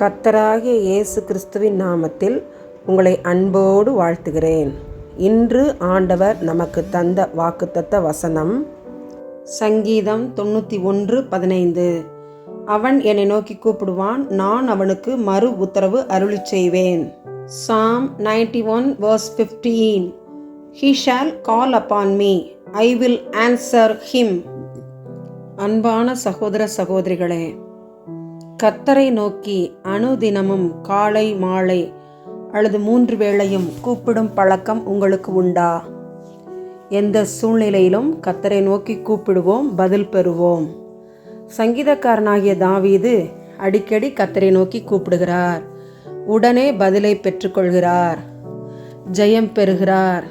கர்த்தராகிய இயேசு கிறிஸ்துவின் நாமத்தில் உங்களை அன்போடு வாழ்த்துகிறேன். இன்று ஆண்டவர் நமக்கு தந்த வாக்குத்தத்த வசனம் சங்கீதம் தொண்ணூற்றி ஒன்று பதினைந்து. அவன் என்னை நோக்கி கூப்பிடுவான் நான் அவனுக்கு மறு உத்தரவு அருளிச் செய்வேன். Psalm ninety one verse fifteen he shall call upon me I will answer him அன்பான சகோதர சகோதரிகளே கத்தரை நோக்கி அணுதினமும் காலை மாலை அல்லது மூன்று வேளையும் கூப்பிடும் பழக்கம் உங்களுக்கு உண்டா? எந்த சூழ்நிலையிலும் கத்தரை நோக்கி கூப்பிடுவோம் பதில் பெறுவோம். சங்கீதக்காரனாகிய தாவீது அடிக்கடி கத்தரை நோக்கி கூப்பிடுகிறார். உடனே பதிலை பெற்றுக்கொள்கிறார். ஜெயம் பெறுகிறார்.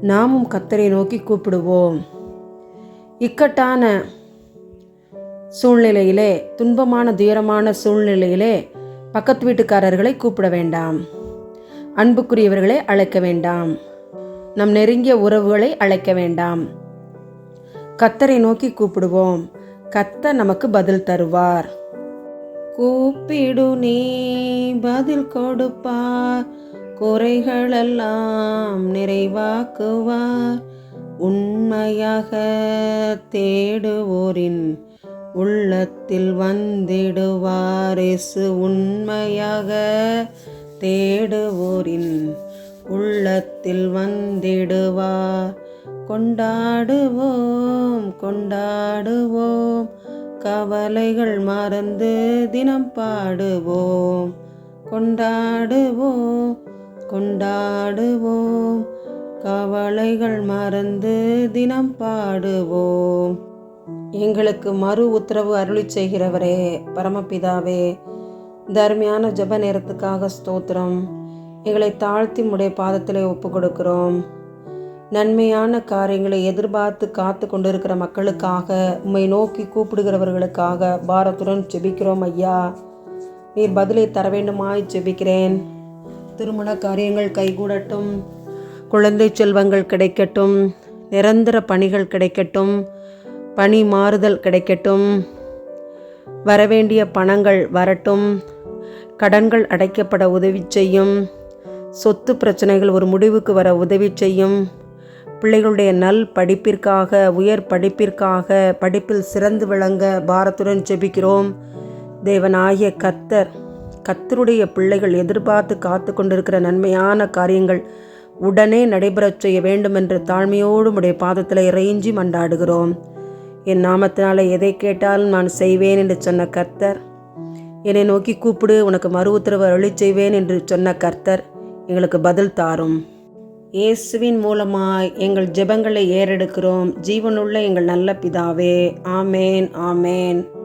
நாமும் கத்தரை நோக்கி கூப்பிடுவோம். இக்கட்டான சூழ்நிலையிலே துன்பமான துயரமான சூழ்நிலையிலே பக்கத்து வீட்டுக்காரர்களை கூப்பிட வேண்டாம். அன்புக்குரியவர்களை அழைக்க வேண்டாம். நம் நெருங்கிய உறவுகளை அழைக்க வேண்டாம். கத்தரை நோக்கி கூப்பிடுவோம். கத்த நமக்கு பதில் தருவார். கூப்பிடு நீ பதில் கொடுப்பார். குறைகளெல்லாம் நிறைவாக்குவார். உண்மையாக தேடுவோரின் உள்ளத்தில் வந்திடுவாரிசு உண்மையாக தேடுவோரின் உள்ளத்தில் வந்திடுவார் கொண்டாடுவோம் கொண்டாடுவோம் கவலைகள் மறந்து தினம் பாடுவோம். கொண்டாடுவோம் கொண்டாடுவோம் கவலைகள் மறந்து தினம் பாடுவோம். எங்களுக்கு மறு உத்தரவு அருளி செய்கிறவரே பரமபிதாவே தர்மியான ஜப நேரத்துக்காக ஸ்தோத்திரம். எங்களை தாழ்த்தி முடைய பாதத்திலே ஒப்பு கொடுக்கிறோம் நன்மையான காரியங்களை எதிர்பார்த்து காத்து கொண்டிருக்கிற மக்களுக்காக உம்மை நோக்கி கூப்பிடுகிறவர்களுக்காக பாரத்துடன் ஜெபிக்கிறோம் ஐயா. நீர் பதிலை தர வேண்டுமாய் ஜெபிக்கிறேன். திருமண காரியங்கள் கைகூடட்டும். குழந்தை செல்வங்கள் கிடைக்கட்டும். நிரந்தர பணிகள் கிடைக்கட்டும். பணி மாறுதல் கிடைக்கட்டும். வரவேண்டிய பணங்கள் வரட்டும். கடன்கள் அடைக்கப்பட உதவி செய்யும். சொத்து பிரச்சனைகள் ஒரு முடிவுக்கு வர உதவி செய்யும். பிள்ளைகளுடைய நல் படிப்பிற்காக உயர் படிப்பிற்காக படிப்பில் சிறந்து விளங்க பாரத்துடன் ஜெபிக்கிறோம். தேவனாகிய கத்தர் கத்தருடைய பிள்ளைகள் எதிர்பார்த்து காத்து கொண்டிருக்கிற நன்மையான காரியங்கள் உடனே நடைபெறச் செய்ய வேண்டும் என்று தாழ்மையோடு உடைய பாதத்தில் இறைஞ்சி மண்டாடுகிறோம். என் நாமத்தினால எதை கேட்டாலும் நான் செய்வேன் என்று சொன்ன கர்த்தர். என்னை நோக்கி கூப்பிடு உனக்கு மறு உத்தரவு அருளி செய்வேன் என்று சொன்ன கர்த்தர் எங்களுக்கு பதில் தாரும். இயேசுவின் மூலமாய் எங்கள் ஜெபங்களை ஏறெடுக்கிறோம். ஜீவனுள்ள எங்கள் நல்ல பிதாவே. ஆமேன் ஆமேன்.